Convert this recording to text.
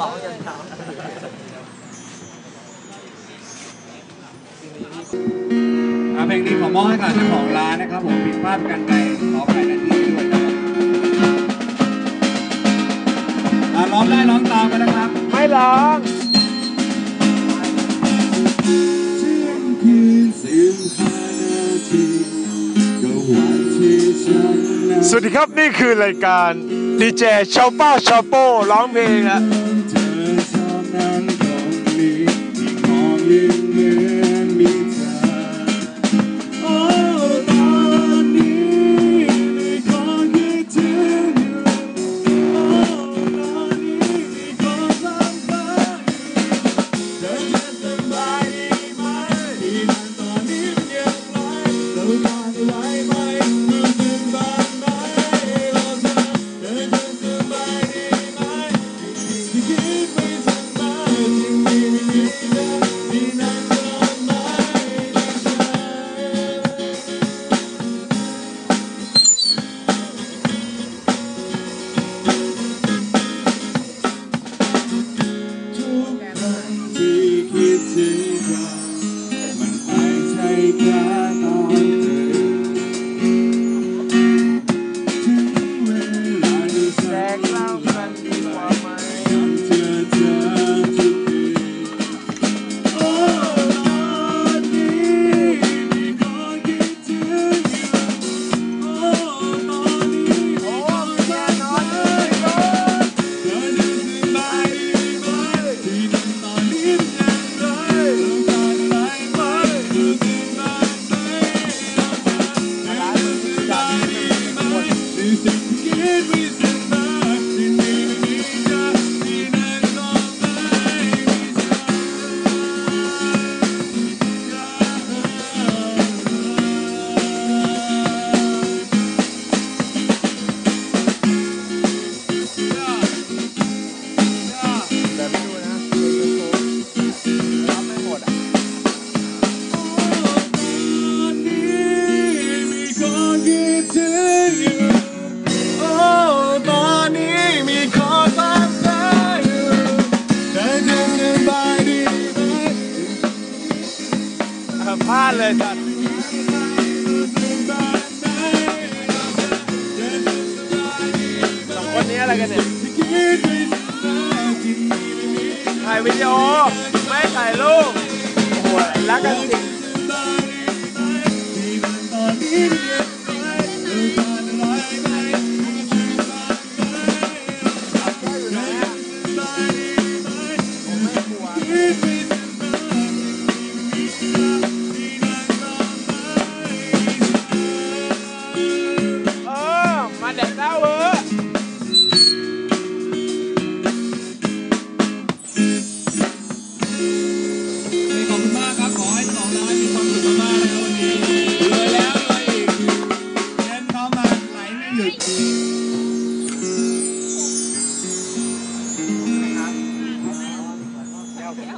ร้องยันเช้า อ่าเพลงนี้ขอมอบให้กับเจ้าของร้านนะครับผมผิดพลาดกันใดขออภัยนาทีด้วยนะครับอ่าร้องได้ร้องตามกันนะครับ ไม่ร้องเที่ยงคืนสิบห้านาทีก็วันที่ฉันนั้น สวัสดีครับนี่คือรายการดีเจชาวป้าชาวโป้ร้องเพลงอะเธอเท่า นั้นตรงนี้ที่มองยิ่งเหมือนมีเธอโอ้ตอนนี้ไม่ขอคิดถึงอยู่โอ้ตอนนี้ไม่ขอฟังฟ้าเธอจะสบายดีไหมที่นั่นตอนนี้มันยังไงเราผ่านอะไรไหมรู้สึกบ้างไหมเราเธอเธอจะสบายดีไหมที่คิดไม่ทัน ที่นั่นก็ไม่ใช่ทุกครั้งที่คิดถึงมันมันไม่ใช่แค่ตอน พลาดเลยสัตว์สองคนนี้อะไรกันเนี่ย ถ่ายวิดีโอ ไม่ถ่ายรูปโอ้โหรักกันจริง